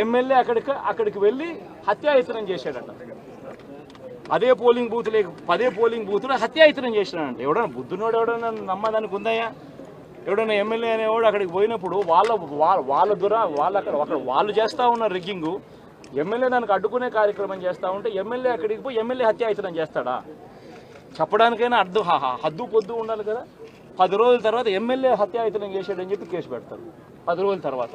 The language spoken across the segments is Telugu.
ఎమ్మెల్యే అక్కడికి అక్కడికి వెళ్ళి హత్యాయత్నం చేశాడట. అదే పోలింగ్ బూత్ లేక పదే పోలింగ్ బూత్లో హత్యాయత్నం చేసినాడంట ఎవడన్నా బుద్ధునోడు ఎవడన్నా నమ్మదానికి ఉందయ్యా? ఎవడన్నా ఎమ్మెల్యే అనేవాడు అక్కడికి పోయినప్పుడు వాళ్ళ వాళ్ళ వాళ్ళ వాళ్ళు అక్కడ అక్కడ వాళ్ళు చేస్తూ ఉన్న రిగ్గింగు ఎమ్మెల్యే దానికి అడ్డుకునే కార్యక్రమం చేస్తూ ఉంటే ఎమ్మెల్యే అక్కడికి పోయి ఎమ్మెల్యే హత్యాయత్నం చేస్తాడా? చెప్పడానికైనా అడ్డు హద్దు పొద్దు ఉండాలి కదా. పది రోజుల తర్వాత ఎమ్మెల్యే హత్యాయత్నం చేశాడని చెప్పి కేసు పెడతారు. పది రోజుల తర్వాత.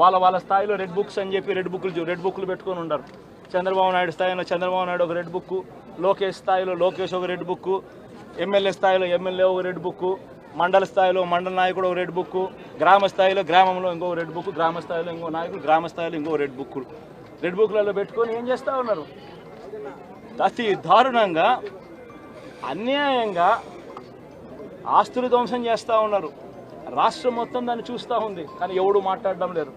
వాళ్ళ వాళ్ళ స్థాయిలో రెడ్ బుక్స్ అని చెప్పి రెడ్ బుక్లు రెడ్ బుక్లు పెట్టుకొని ఉండరు. చంద్రబాబు నాయుడు స్థాయిలో చంద్రబాబు నాయుడు ఒక రెడ్ బుక్ లోకేష్ స్థాయిలో లోకేష్ ఒక రెడ్ బుక్ ఎమ్మెల్యే స్థాయిలో ఎమ్మెల్యే ఒక రెడ్ బుక్ మండల స్థాయిలో మండల నాయకుడు ఒక రెడ్ బుక్ గ్రామ స్థాయిలో గ్రామంలో ఇంకో రెడ్ బుక్ గ్రామ స్థాయిలో ఇంకో నాయకుడు గ్రామ స్థాయిలో ఇంకో రెడ్ బుక్. రెడ్ బుక్లలో పెట్టుకొని ఏం చేస్తూ ఉన్నారు? అతి దారుణంగా అన్యాయంగా ఆస్తులు ధ్వంసం చేస్తూ ఉన్నారు. రాష్ట్రం మొత్తం దాన్ని చూస్తూ ఉంది కానీ ఎవడు మాట్లాడడం లేదు.